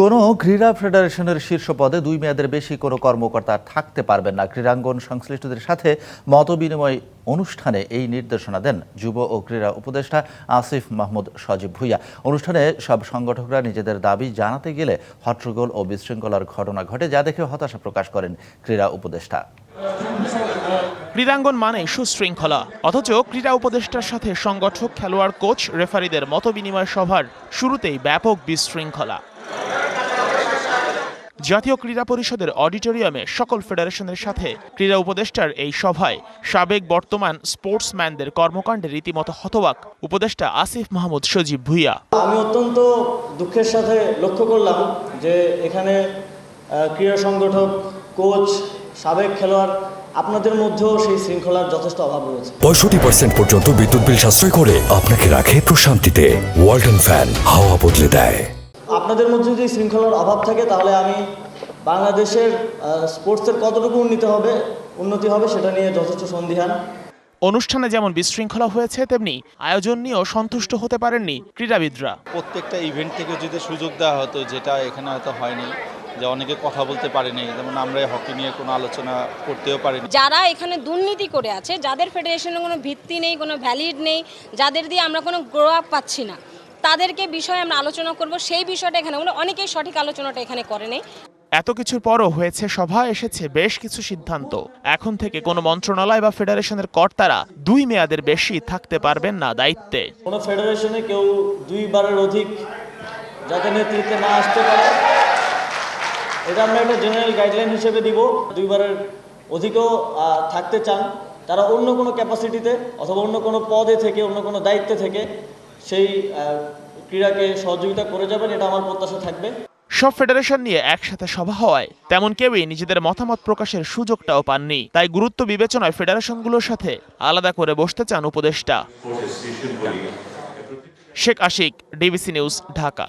কোনো ক্রীড়া ফেডারেশনের শীর্ষ পদে দুই মেয়াদের বেশি কোনো কর্মকর্তা থাকতে পারবেন না। ক্রীড়াঙ্গন সংশ্লিষ্টদের সাথে মতবিনিময় অনুষ্ঠানে এই নির্দেশনা দেন যুব ও ক্রীড়া উপদেষ্টা আসিফ মাহমুদ সজীব ভুইয়া। অনুষ্ঠানে সব সংগঠকরা নিজেদের দাবি জানাতে গেলে হট্টগোল ও বিশৃঙ্খলার ঘটনা ঘটে যা দেখে হতাশা প্রকাশ করেন ক্রীড়া উপদেষ্টা। ক্রীড়াঙ্গন মানে সুশৃঙ্খলা, অথচ ক্রীড়া উপদেষ্টার সাথে সংগঠক, খেলোয়াড়, কোচ, রেফারিদের মতবিনিময় সভার শুরুতেই ব্যাপক বিশৃঙ্খলা। জাতীয় ক্রীড়া পরিষদের অডিটোরিয়ামে সকল ফেডারেশনের সাথে ক্রীড়া উপদেষ্টার এই সভায় সাবেক বর্তমান স্পোর্টসম্যানদের কর্মকাণ্ডে রীতিমতো হতবাক উপদেষ্টা আসিফ মাহমুদ সজীব ভুইয়া। আমি অত্যন্ত দুঃখের সাথে লক্ষ্য করলাম যে এখানে ক্রীড়া সংগঠক কোচ সাবেক খেলোয়াড় আপনাদের মধ্যেও সেই শৃঙ্খলার যথেষ্ট অভাব রয়েছে। পঁয়ষট্টি পার্সেন্ট পর্যন্ত বিদ্যুৎ বিল সাশ্রয় করে আপনাকে রাখে প্রশান্তিতে। ওয়ালটন ফ্যান হাওয়া বদলে দেয়। আপনাদের মধ্যে যদি শৃঙ্খলার অভাব থাকে তাহলে আমি বাংলাদেশের স্পোর্টসের কতটুকু উন্নতি হবে উন্নতি হবে সেটা নিয়ে যথেষ্ট সন্দিহান। অনুষ্ঠানে যেমন বিশৃঙ্খলা হয়েছে তেমনি আয়োজন নিয়েও সন্তুষ্ট হতে পারেননি ক্রীড়াবিদরা। প্রত্যেকটা ইভেন্ট থেকে যদি সুযোগ দেওয়া হতো যেটা এখানে হয়তো হয়নি যে অনেকে কথা বলতে পারেনি যেমন আমরা এই হকি নিয়ে কোনো আলোচনা করতেও পারিনি। যারা এখানে দুর্নীতি করে আছে যাদের ফেডারেশনের কোনো ভিত্তি নেই কোনো ভ্যালিড নেই যাদের দিয়ে আমরা কোনো গ্রো আপ পাচ্ছি না তাদেরকে বিষয়ে আমরা আলোচনা করব। সেই বিষয়টা এখানে মানে অনেকেই সঠিক আলোচনাটা এখানে করে নেই। এত কিছুর পরও হয়েছে সভা এসেছে বেশ কিছু সিদ্ধান্ত। এখন থেকে কোনো মন্ত্রণালয় বা ফেডারেশনের কর্তারা দুই মেয়াদের বেশি থাকতে পারবেন না দায়িত্বে। কোনো ফেডারেশনে কেউ দুইবারের অধিক যাতে নেতৃত্বে না আসতে পারে এটা আমরা একটা জেনারেল গাইডলাইন হিসেবে দিব। দুইবারের অধিকও থাকতে চান। তারা অন্য কোনো ক্যাপাসিটিতে অথবা অন্য কোনো পদে থেকে অন্য কোনো দায়িত্বে থেকে সেই ক্রীড়াকে সহযোগিতা করে যাবেন, এটা আমার প্রত্যাশা থাকবে। সব ফেডারেশন নিয়ে একসাথে সভা হওয়ায় তেমন কেউই নিজেদের মতামত প্রকাশের সুযোগটাও পাননি। তাই গুরুত্ব বিবেচনায় ফেডারেশনগুলোর সাথে আলাদা করে বসতে চান উপদেষ্টা। Sheikh Ashik, DBC news, Dhaka.